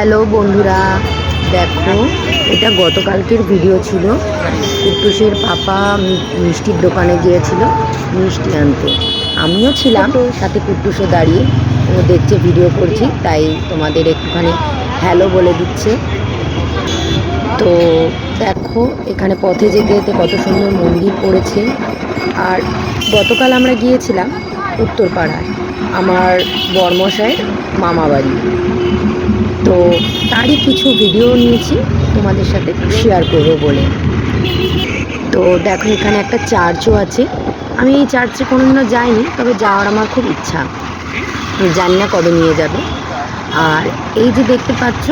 Hello বন্ধুরা, দেখো, এটা গতকালকের ভিডিও ছিল। কুট্টুসের পাপা মিষ্টির দোকানে গিয়েছিল মিষ্টি আনতে। আমিও ছিলাম সাথে কুট্টুসও দাঁড়িয়ে, ও দেখছে ভিডিও করছি, তাই তোমাদের একটুখানি হ্যালো বলে দিচ্ছে। তো দেখো, এখানে পথে যেতে যেতে কত সুন্দর মন্দির পড়েছে। আর গতকাল আমরা গিয়েছিলাম উত্তরপাড়ায়, আমার বর্মশায়ের মামা বাড়ি তো তারই কিছু ভিডিও নিয়েছি তোমাদের সাথে শেয়ার করব বলে। তো দেখো, এখানে একটা চার্চও আছে। আমি এই চার্চে কোনোদিনও যাইনি, তবে যাওয়ার আমার খুব ইচ্ছা। জানি না কবে নিয়ে যাবে। আর এই যে দেখতে পাচ্ছ,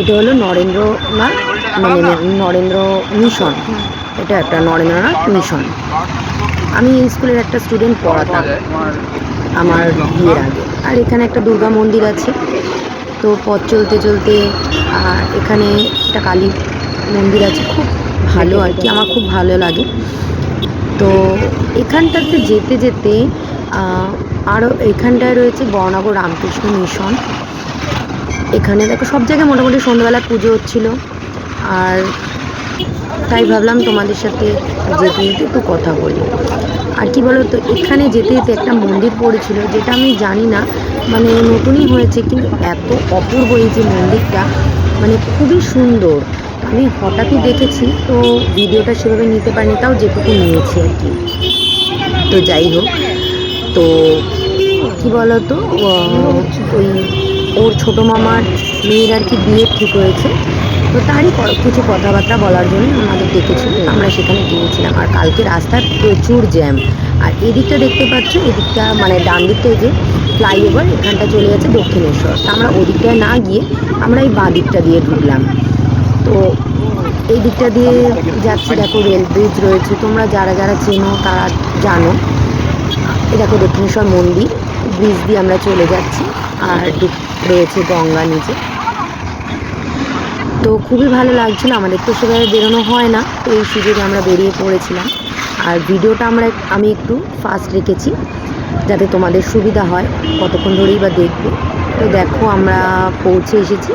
এটা হলো নরেন্দ্রনাথ মানে নরেন্দ্র মিশন। এটা একটা নরেন্দ্রনাথ মিশন। আমি এই স্কুলের একটা স্টুডেন্ট পড়াতাম, আমার বিয়ের আগে। আর এখানে একটা দুর্গা মন্দির আছে। তো পথ চলতে চলতে এখানে একটা কালী মন্দির আছে, খুব ভালো আর কি, আমার খুব ভালো লাগে। তো এখানটাতে যেতে যেতে আরও এখানটায় রয়েছে বর্ণাগর রামকৃষ্ণ মিশন। এখানে দেখো সব জায়গায় মোটামুটি সন্ধ্যাবেলা পুজো হচ্ছিল। আর তাই ভাবলাম তোমাদের সাথে যেতে যেতে একটু কথা বলি। আর কি বলো তো এখানে যেতে যেতে একটা মন্দির পড়েছিল, যেটা আমি জানি না মানে নতুনই হয়েছে, কিন্তু এত অপূর্ব এই যে মন্দিরটা মানে খুবই সুন্দর। আমি হঠাৎই দেখেছি, তো ভিডিওটা সেভাবে নিতে পারিনি, তাও যেটুকু নিয়েছি আর কি। তো যাই হোক, তো কি বলতো ওই ওর ছোটো মামার মেয়ের আর কি বিয়ে ঠিক হয়েছে। তো তারই কিছু কথাবার্তা বলার জন্য আমাদের ডেকেছিল। আমরা সেখানে গিয়েছিলাম আর কালকে রাস্তায় প্রচুর জ্যাম। আর এদিকটা দেখতে পাচ্ছ, এদিকটা মানে ডান দিকটা এই যে ফ্লাইওভার, এখানটা চলে যাচ্ছে দক্ষিণেশ্বর। তা আমরা ওদিকটায় না গিয়ে আমরা এই বাঁ দিকটা দিয়ে ঢুকলাম। তো এই দিকটা দিয়ে যাচ্ছি, দেখো রেল ব্রিজ রয়েছে। তোমরা যারা যারা চেনো তারা জানো। এই দেখো দক্ষিণেশ্বর মন্দির, ব্রিজ দিয়ে আমরা চলে যাচ্ছি। আর রয়েছে গঙ্গা নিচে। তো খুবই ভালো লাগছিল, আমাদের তো সেভাবে বেরোনো হয় না, তো এই সুযোগে আমরা বেরিয়ে পড়েছিলাম। আর ভিডিওটা আমরা আমি একটু ফাস্ট রেখেছি, যাতে তোমাদের সুবিধা হয়, কতক্ষণ ধরেই বা দেখবে। তো দেখো, আমরা পৌঁছে এসেছি,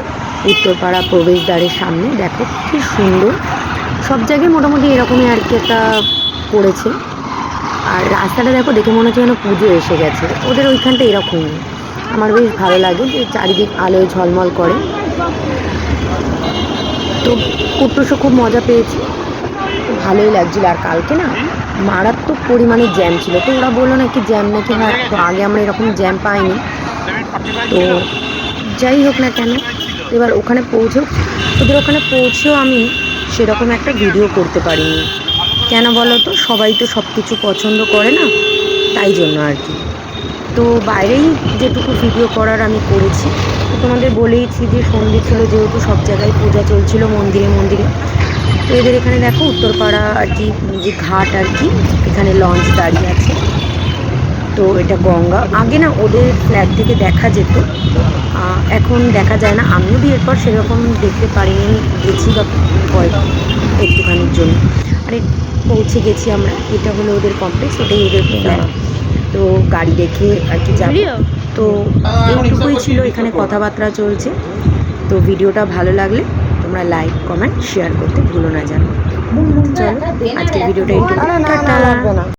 উত্তরপাড়া প্রবেশদ্বারের সামনে। দেখো, কি সুন্দর। সব জায়গায় মোটামুটি এরকমই আর কি একটা করেছে আর রাস্তাটা দেখো, দেখে মনে হচ্ছে যেন পুজো এসে গেছে। ওদের ওইখানটা এরকমই। আমার বেশ ভালো লাগে যে চারিদিক আলোয় ঝলমল করে। তো কুট্টুসও খুব মজা পেয়েছি। ভালোই লাগছিল। আর কালকে না মারাত্মক পরিমাণে জ্যাম ছিল। তো ওরা বলল নাকি জ্যাম নাকি হ্যাঁ? তো আগে আমরা এরকম জ্যাম পাইনি। তো যাই হোক না কেন, এবার ওখানে পৌঁছেও, ওদের ওখানে পৌঁছেও আমি সেরকম একটা ভিডিও করতে পারিনি। কেন বলো তো সবাই তো সব কিছু পছন্দ করে না, তাই জন্য আর কি। তো বাইরেই যেটুকু ভিডিও করার আমি করেছি। তো তোমাদের বলেইছি যে সন্ধে ছিল যেহেতু সব জায়গায় পূজা চলছিল মন্দিরে মন্দিরে। তো এদের এখানে দেখো উত্তরপাড়া আর কি, যে ঘাট আর কি, এখানে লঞ্চ দাঁড়িয়ে আছে। তো এটা গঙ্গা। আগে না ওদের ফ্ল্যাট থেকে দেখা যেত। এখন দেখা যায় না। আমিও বিয়ের পর সেরকম দেখতে পারিনি। গেছি বা কয়েক একটুখানির জন্য। আরে পৌঁছে গেছি আমরা। এটা হলো ওদের কমপ্লেক্স ওটাই ওদের ফ্ল্যাট তো গাড়ি দেখে আর কি যাব। তো এইটুকুই ছিল এখানে কথাবার্তা চলছে। তো ভিডিওটা ভালো লাগলে তোমরা লাইক কমেন্ট শেয়ার করতে ভুলো না জানো। চলো আজকের ভিডিওটা একটু টাটা।